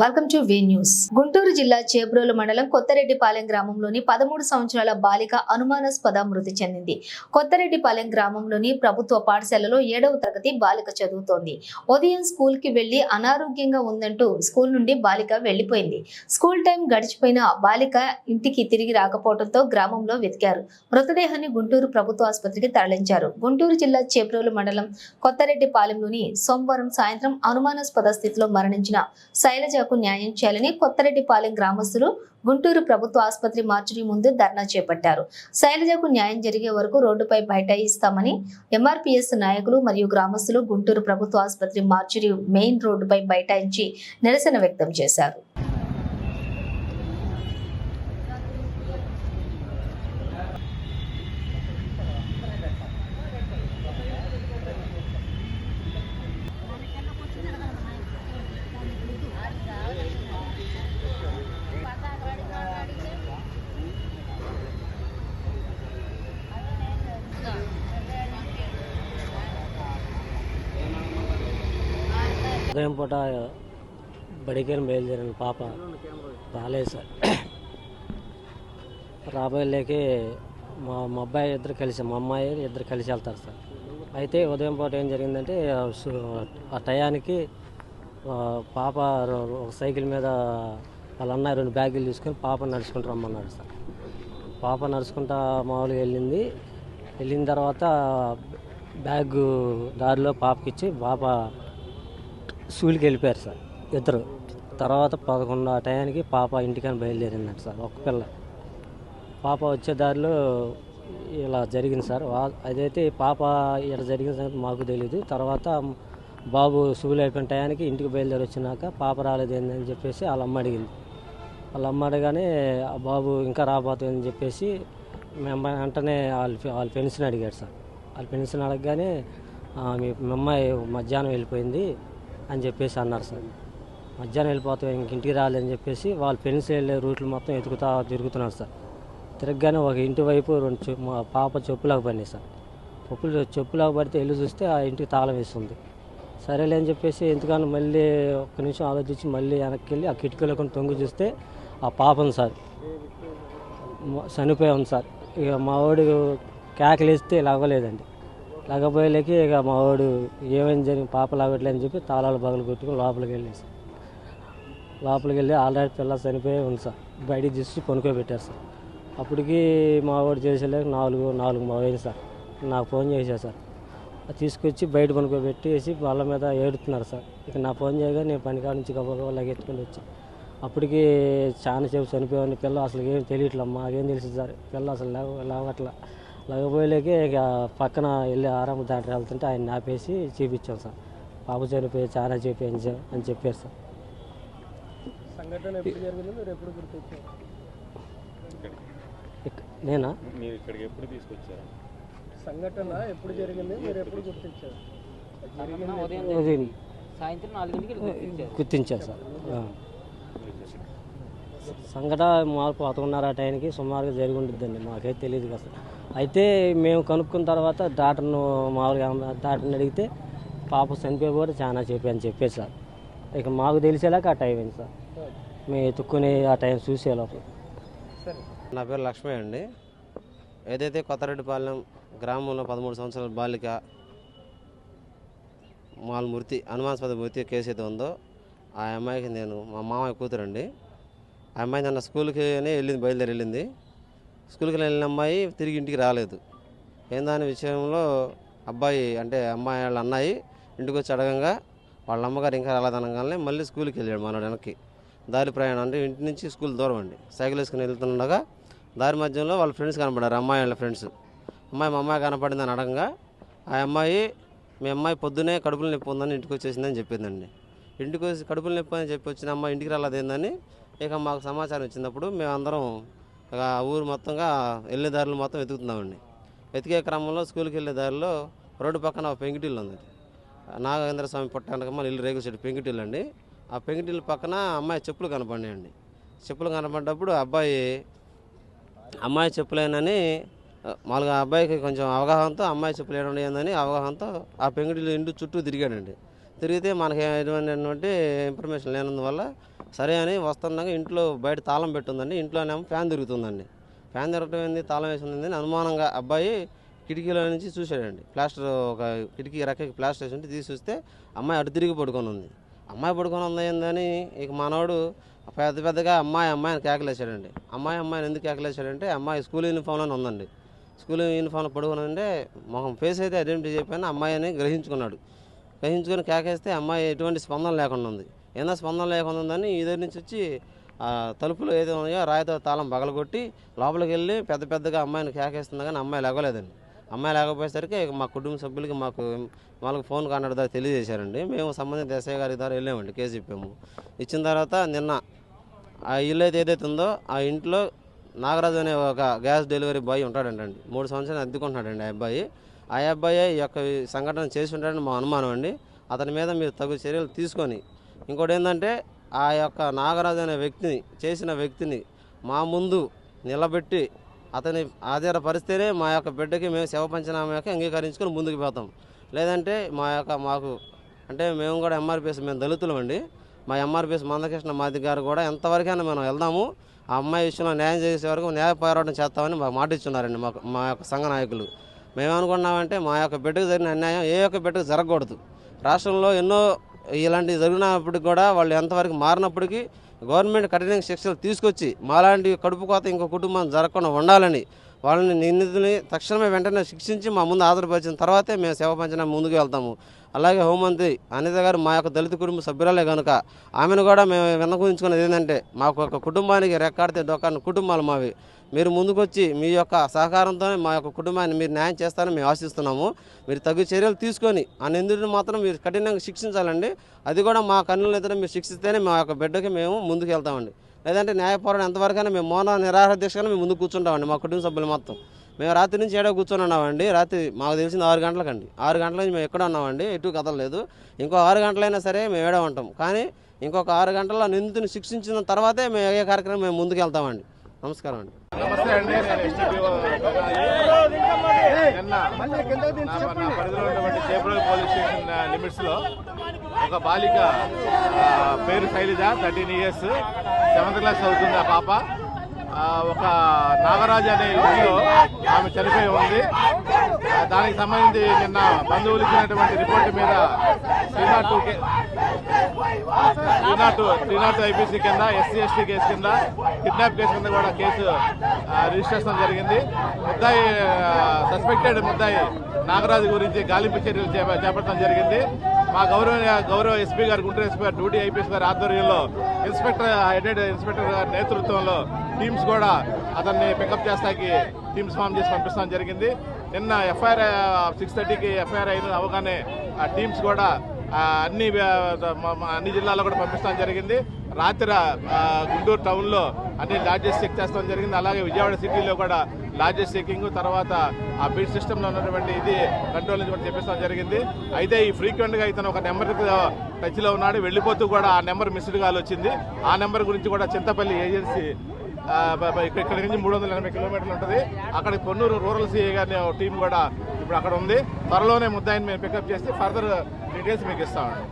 Welcome to way news Guntur జిల్లా చేబ్రోలు మండలం కొత్తరెడ్డిపాలెం గ్రామంలోని పదమూడు సంవత్సరాల బాలిక అనుమానాస్పద మృతి చెందింది. కొత్తరెడ్డిపాలెం గ్రామంలోని ప్రభుత్వ పాఠశాలలో ఏడవ తరగతి బాలిక చదువుతోంది. ఉదయం స్కూల్కి వెళ్ళి అనారోగ్యంగా ఉందంటూ స్కూల్ నుండి బాలిక వెళ్ళిపోయింది స్కూల్ టైం గడిచిపోయిన బాలిక ఇంటికి తిరిగి రాకపోవడంతో గ్రామంలో వెతికారు. మృతదేహాన్ని గుంటూరు ప్రభుత్వ ఆసుపత్రికి తరలించారు. గుంటూరు జిల్లా చేబ్రోలు మండలం కొత్తరెడ్డిపాలెంలోని సోమవారం సాయంత్రం అనుమానాస్పద స్థితిలో మరణించిన శైలజకు న్యాయం చేయాలని కొత్తరెడ్డిపాలెం గ్రామస్తులు గుంటూరు ప్రభుత్వ ఆసుపత్రి మార్చిని ముందు ధర్నా చేపట్టారు. శైలజకు న్యాయం జరిగే వరకు రోడ్డుపై బైఠాయిస్తామని ఎంఆర్పీఎస్ నాయకులు మరియు గ్రామస్తులు గుంటూరు ప్రభుత్వ ఆసుపత్రి మార్చిని మెయిన్ రోడ్డుపై బైఠాయించి నిరసన వ్యక్తం చేశారు. ఉదయం పూట బడికేని బయలుదేరిన పాప రాలేదు సార్. రాబోయేలేకి మా మా అబ్బాయి ఇద్దరు కలిసి మా అమ్మాయి ఇద్దరు కలిసి వెళ్తారు సార్. అయితే ఉదయం పూట ఏం జరిగిందంటే ఆ టయానికి పాప ఒక సైకిల్ మీద వాళ్ళ అన్నయ్య రెండు బ్యాగులు తీసుకొని పాప నడుచుకుంటూ రమ్మన్నాడు సార్. పాప నడుచుకుంటా మామూలుగా వెళ్ళింది. వెళ్ళిన తర్వాత బ్యాగ్ దారిలో పాపకిచ్చి పాప స్కూల్కి వెళ్ళిపోయారు సార్. ఇద్దరు. తర్వాత పదకొండు ఆ టయానికి పాప ఇంటికని బయలుదేరిందంట సార్. ఒక పిల్ల. పాప వచ్చే దారిలో ఇలా జరిగింది సార్. అదైతే పాప ఇలా జరిగిన సంగతి మాకు తెలియదు తర్వాత బాబు స్కూల్ అయిపోయిన టయానికి ఇంటికి బయలుదేరి వచ్చినాక పాప రాలేదు ఏందని చెప్పేసి వాళ్ళ అమ్మ అడిగింది. వాళ్ళ అమ్మ అడగానే ఆ బాబు ఇంకా రాబోతుందని చెప్పేసి మేము వెంటనే వాళ్ళ వాళ్ళ పెన్షన్ అడిగాడు సార్. వాళ్ళ పెన్షన్ అడగగానే మీ మీ అమ్మాయి మధ్యాహ్నం వెళ్ళిపోయింది. అని చెప్పేసి అన్నారు సార్. మధ్యాహ్నం వెళ్ళిపోతాం ఇంక ఇంటికి రాలేదని చెప్పేసి వాళ్ళు పెన్సిల్ వెళ్ళే రూట్లు మొత్తం ఎతుకుతా తిరుగుతున్నారు సార్. తిరగగానే ఒక ఇంటి వైపు రెండు మా పాప చెప్పులాగా పడినాయి సార్. చెప్పులు చెప్పులాగా పడితే వెళ్ళి చూస్తే ఆ ఇంటికి తాళం వేస్తుంది. సరేలే అని చెప్పేసి ఎందుకని మళ్ళీ ఒక్క నిమిషం ఆలోచించి మళ్ళీ వెనక్కి వెళ్ళి ఆ కిటికీలో కొన్ని తొంగి చూస్తే ఆ పాపం సార్. చనిపోయాం చనిపోయి ఉంది సార్. ఇక మా వాడు కేకలేస్తే లవ్వలేదండి. లగపోయేలేకి ఇక మా వాడు ఏమైంది జరిగి పాప లాగట్లే అని చెప్పి తాళాలు పగలు కొట్టుకుని లోపలికి వెళ్ళేసి. లోపలికి వెళ్ళి ఆల్రెడీ పిల్ల చనిపోయి ఉంది సార్. బయటికి తీసి కొనుక్కోబెట్టారు సార్. అప్పటికి మా వాడు చేసేలేక నాలుగు నాలుగు మా అయింది సార్. నాకు ఫోన్ చేశారు సార్. తీసుకొచ్చి బయట కొనుక్కోబెట్టేసి వాళ్ళ మీద ఏడుతున్నారు సార్. ఇక నా ఫోన్ చేయగా నేను పనికాడ నుంచి గబగబా లగెత్తుకొని వచ్చి. అప్పటికి చాలా సేపు చనిపోయాను పిల్ల అసలు ఏం తెలియట్లేదు మాకేం తెలుసు సార్. పిల్ల అసలు లేవ లేవట్లా. లేకపోయేలేకే ఇక పక్కన వెళ్ళి ఆరామ దాంట్లో వెళ్తుంటే ఆయన ఆపేసి చూపించాం సార్. పాప చనిపోయి చాలా చెప్పి అని చెప్పారు సార్. సంఘటన ఎప్పుడు జరిగింది మీరు ఎప్పుడు గుర్తించారు? ఇక్- నేనా? మీరు ఇక్కడికి ఎప్పుడు తీసుకొచ్చారు? సంఘటన ఎప్పుడు జరిగింది? మీరు ఎప్పుడు గుర్తించారు? జరిగింది ఉదయం సాయంత్రం గుర్తించారు. సార్. సంఘటన మాకు పదకొండున్నర ఆ టైంకి సుమారుగా జరిగి ఉంటుందండి మాకైతే తెలియదు కదా సార్. అయితే మేము కనుక్కున్న తర్వాత డాక్టర్ను మామూలుగా డాక్టర్ని అడిగితే పాప చనిపోయి కూడా చాలా చెప్పి అని చెప్పేది సార్. ఇక మాకు తెలిసేలాక ఆ టైం అయింది సార్. మేము ఎత్తుక్కుని ఆ టైం చూసే లోపల. సరే. నా పేరు లక్ష్మీ అండి. ఏదైతే కొత్తరెడ్డిపాలెం గ్రామంలో పదమూడు సంవత్సరాల బాలిక మాల్ మృతి అనుమానాస్పద మృతి కేసు అయితే ఉందో ఆ అమ్మాయికి నేను మా మామయ్య కూతురండి. ఆ అమ్మాయి నన్ను స్కూల్కి వెళ్ళింది బయలుదేరి వెళ్ళింది. స్కూల్కి వెళ్ళిన అమ్మాయి తిరిగి ఇంటికి రాలేదు. ఏందాని విషయంలో అబ్బాయి అంటే అమ్మాయి వాళ్ళ అన్నాయి ఇంటికి వచ్చి అడగంగా వాళ్ళ అమ్మగారు ఇంకా రాలేదనగానే మళ్ళీ స్కూల్కి వెళ్ళాడు మనోడు వెనక్కి. దారి ప్రయాణం అంటే ఇంటి నుంచి స్కూల్ దూరం అండి. సైకిల్ వేసుకుని వెళ్తుండగా దారి మధ్యలో వాళ్ళ ఫ్రెండ్స్ కనపడారు అమ్మాయి వాళ్ళ ఫ్రెండ్స్. అమ్మాయి మా అమ్మాయి కనపడిందని అడగంగా ఆ అమ్మాయి మీ అమ్మాయి పొద్దునే కడుపులు నొప్పి ఉందని ఇంటికి వచ్చేసిందని చెప్పిందండి. ఇంటికి వచ్చి కడుపులు నొప్పి అని చెప్పి వచ్చిన అమ్మాయి ఇంటికి రాలేదేందని ఇక మాకు సమాచారం ఇచ్చినప్పుడు మేమందరం ఊరు మొత్తంగా వెళ్ళే దారులు మొత్తం వెతుకుతున్నామండి. వెతికే క్రమంలో స్కూల్కి వెళ్ళే దారిలో రోడ్డు పక్కన ఒక పెంకిటిల్లు ఉంది. నాగేంద్ర స్వామి పుట్టానకమ్మ ఇల్లు రేగుల చెట్టు పెంకిటిల్లు అండి. ఆ పెంకిటిల్లు పక్కన అమ్మాయి చెప్పులు కనపడినాయండి. చెప్పులు కనపడ్డప్పుడు అబ్బాయి అమ్మాయి చెప్పులేనని మామూలుగా ఆ అబ్బాయికి కొంచెం అవగాహనతో అమ్మాయి చెప్పులు ఏడండి ఏందని అవగాహనతో ఆ పెంకుటిల్లు ఇంటి చుట్టూ తిరిగాడండి. తిరిగితే మనకి ఎటువంటి ఇన్ఫర్మేషన్ లేనందువల్ల సరే అని వస్తుండగా ఇంట్లో బయట తాళం పెట్టుందండి. ఇంట్లోనేమో ఫ్యాన్ తిరుగుతుందండి. ఫ్యాన్ తిరగటం ఏంది? తాళం వేసిందని అనుమానంగా అబ్బాయి కిటికీలో నుంచి చూశాడండి. ప్లాస్టర్ ఒక కిటికీ రెక్కకి ప్లాస్టర్ వేసి ఉంటే తీసి చూస్తే అమ్మాయి అటు తిరిగి పడుకొని ఉంది. అమ్మాయి పడుకొని ఉంది ఏందని ఇక మనోడు పెద్ద పెద్దగా అమ్మాయి అమ్మాయిని కేకలేశాడండి. అమ్మాయి అమ్మాయిని ఎందుకు కేకలేశాడంటే అమ్మాయి స్కూల్ యూనిఫామ్లోనే ఉందండి. స్కూల్ యూనిఫామ్లో పడుకొని ఉంటే మొహం ఫేస్ అయితే ఐడెంటిటీ చెప్పాను అమ్మాయి అని గ్రహించుకున్నాడు. గ్రహించుకొని కేకేస్తే అమ్మాయి ఎటువంటి స్పందన లేకుండా ఉంది. ఏదో స్పందన లేకుండా ఉందని ఇద్దరి నుంచి వచ్చి తలుపులు ఏదో ఉన్నాయో రాయితో తాళం పగలగొట్టి లోపలికి వెళ్ళి పెద్ద పెద్దగా అమ్మాయిని కేకేస్తుంది కానీ అమ్మాయి లేగలేదండి అమ్మాయి లేకపోయేసరికి మా కుటుంబ సభ్యులకి మాకు వాళ్ళకి ఫోన్ కాంటాక్ట్ ద్వారా తెలియజేశారండి. మేము సంబంధిత ఎస్ఐ గారి ద్వారా వెళ్ళామండి కేసు చెప్పాము. ఇచ్చిన తర్వాత నిన్న ఆ ఇల్లు అయితే ఏదైతే ఉందో ఆ ఇంట్లో నాగరాజు అనే ఒక గ్యాస్ డెలివరీ బాయ్ ఉంటాడంటండి. మూడు సంవత్సరాలు అద్దెకుంటున్నాడండి ఆ అబ్బాయి. ఆ అబ్బాయి ఈ యొక్క సంఘటన చేసి ఉంటాడని మా అనుమానం అండి. అతని మీద మీరు తగు చర్యలు తీసుకొని ఇంకోటి ఏంటంటే ఆ యొక్క నాగరాజు అనే వ్యక్తిని చేసిన వ్యక్తిని మా ముందు నిలబెట్టి అతని ఆధారపరిస్తేనే మా యొక్క బిడ్డకి మేము శవ పంచనామా యొక్క అంగీకరించుకొని ముందుకు పోతాం. లేదంటే మా యొక్క మాకు అంటే మేము కూడా ఎంఆర్పిఎస్ మేము దళితులం అండి. మా ఎంఆర్పిఎస్ మందకృష్ణ మాది గారు కూడా ఎంతవరకైనా మనం వెళ్దాము. ఆ అమ్మాయి విషయంలో న్యాయం చేసే వరకు న్యాయ పోరాటం చేస్తామని మాకు మాట ఇచ్చున్నారండి మాకు మా యొక్క సంఘ నాయకులు. మేమనుకున్నామంటే మా యొక్క బిడ్డకు జరిగిన అన్యాయం ఏ యొక్క బిడ్డకు జరగకూడదు. రాష్ట్రంలో ఎన్నో ఇలాంటివి జరిగినప్పటికి కూడా వాళ్ళు ఎంతవరకు మారినప్పటికీ గవర్నమెంట్ కఠిన శిక్షలు తీసుకొచ్చి మాలాంటి కడుపు కోత ఇంకో కుటుంబం జరగకుండా ఉండాలని వాళ్ళని నిందితుని తక్షణమే వెంటనే శిక్షించి మా ముందు ఆధారపరిచిన తర్వాతే మేము సేవ పంచడం ముందుకు వెళ్తాము. అలాగే హోంమంత్రి అనిత గారు మా యొక్క దళిత కుటుంబ సభ్యురాలే కనుక ఆమెను కూడా మేము విన్నకుంచుకున్నది ఏంటంటే మాకు ఒక కుటుంబానికి రెక్కాడితే డొక్కాడిన కుటుంబాలు మావి. మీరు ముందుకొచ్చి మీ యొక్క సహకారంతోనే మా యొక్క కుటుంబాన్ని మీరు న్యాయం చేస్తారని మేము ఆశిస్తున్నాము. మీరు తగు చర్యలు తీసుకొని ఆ నిందితుడిని మాత్రం మీరు కఠినంగా శిక్షించాలండి. అది కూడా మా కన్నుల ఎదుట మీరు శిక్షిస్తేనే మా యొక్క బిడ్డకి మేము ముందుకు వెళ్తామండి. లేదంటే న్యాయ పోరాటం ఎంతవరకైనా మేము మౌన నిరాహార దీక్షగానే మేము ముందు కూర్చుంటామండి మా కుటుంబ సభ్యులు మొత్తం. మేము రాత్రి నుంచి ఏడో కూర్చొని ఉన్నామండి. రాత్రి మాకు తెలిసింది ఆరు గంటలకండి. ఆరు గంటల నుంచి మేము ఎక్కడ ఉన్నామండి. ఎటు కదలలేదు. ఇంకో ఆరు గంటలైనా సరే మేము ఏడే ఉంటాం. కానీ ఇంకొక ఆరు గంటల నిందితుని శిక్షించిన తర్వాతే మేము ఏ కార్యక్రమం మేము ముందుకు వెళ్తామండి. నమస్కారం అండి. నమస్తే అండి నేను ఎస్టీపీఓ నిన్న నా పరిధిలో ఉన్నటువంటి చేపల పోలీస్ స్టేషన్ లిమిట్స్లో ఒక బాలిక పేరు Shailaja thirteen years seventh class చదువుతుంది ఆ పాప. ఒక నాగరాజు అనే ఇంట్లో ఆమె చనిపోయి ఉంది. దానికి సంబంధించి నిన్న బంధువులు ఇచ్చినటువంటి రిపోర్ట్ మీద three two three not three IPC కింద ఎస్సీ ఎస్టీ కేసు కింద కిడ్నాప్ కేసు కింద కూడా కేసు రిజిస్ట్రేషన్ జరిగింది. ముద్దాయి సస్పెక్టెడ్ ముద్దాయి నాగరాజు గురించి గాలింపు చర్యలు చేప- చేపట్టడం జరిగింది. మా గౌరవ గౌరవ ఎస్పీ గారు గుంటూరు ఎస్పీ గారు డ్యూటీ ఐపీఎస్ గారి ఆధ్వర్యంలో ఇన్స్పెక్టర్ హెడెడ్ ఇన్స్పెక్టర్ గారి నేతృత్వంలో టీమ్స్ కూడా అతన్ని పికప్ చేస్తాకి టీమ్స్ ఫామ్ చేసి పంపిస్తాం జరిగింది. నిన్న ఎఫ్ఐఆర్ సిక్స్ థర్టీకి ఎఫ్ఐఆర్ అయిన అవగానే ఆ టీమ్స్ కూడా అన్ని అన్ని జిల్లాల్లో కూడా పంపిస్తాం జరిగింది. రాత్రి గుంటూరు టౌన్లో అన్ని లాడ్జెస్ చెక్ చేస్తాం జరిగింది. అలాగే విజయవాడ సిటీలో కూడా లాడ్జెస్ చెకింగ్ తర్వాత ఆ బిడ్ సిస్టంలో ఉన్నటువంటి ఇది కంట్రోల్ నుంచి కూడా చెప్పిస్తాం జరిగింది. అయితే ఈ ఫ్రీక్వెంట్గా ఇతను ఒక నెంబర్ టచ్లో ఉన్నాడు. వెళ్ళిపోతూ కూడా ఆ నెంబర్ మిస్డ్ కాల్ వచ్చింది. ఆ నెంబర్ గురించి కూడా చింతపల్లి ఏజెన్సీ ఇక్కడ ఇక్కడ నుంచి మూడు వందల ఎనభై కిలోమీటర్లు ఉంటుంది. అక్కడ కొన్నూరు రూరల్ సిఏ గారి టీం కూడా ఇప్పుడు అక్కడ ఉంది. త్వరలోనే ముద్దాయిని మేము పికప్ చేసి ఫర్దర్ డీటెయిల్స్ మీకు ఇస్తామండి.